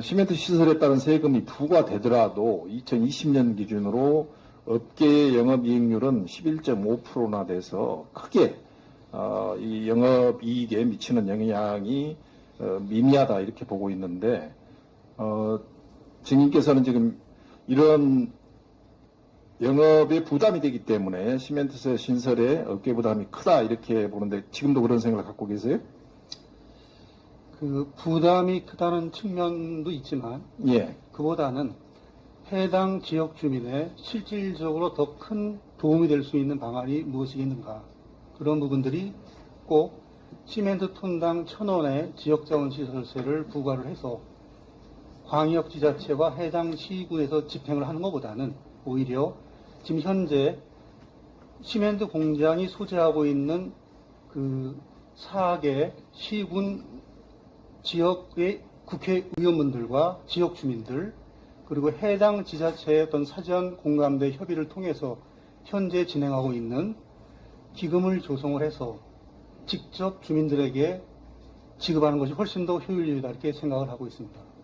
시멘트 시설에 따른 세금이 부과되더라도 2020년 기준으로 업계의 영업이익률은 11.5%나 돼서 크게 어, 이 영업이익에 미치는 영향이 어, 미미하다 이렇게 보고 있는데 어, 증인께서는 지금 이런 영업에 부담이 되기 때문에 시멘트 신설에 업계 부담이 크다 이렇게 보는데 지금도 그런 생각을 갖고 계세요? 그 부담이 크다는 측면도 있지만 예. 그보다는 해당 지역 주민의 실질적으로 더 큰 도움이 될 수 있는 방안이 무엇이겠는가 그런 부분들이 꼭 시멘트 톤당 천 원의 지역자원시설세를 부과를 해서 광역 지자체와 해당 시군에서 집행을 하는 것보다는 오히려 지금 현재 시멘트 공장이 소재하고 있는 그 사학의 시군 지역의 국회의원분들과 지역 주민들 그리고 해당 지자체의 어떤 사전 공감대 협의를 통해서 현재 진행하고 있는 기금을 조성을 해서 직접 주민들에게 지급하는 것이 훨씬 더 효율적이다 이렇게 생각을 하고 있습니다.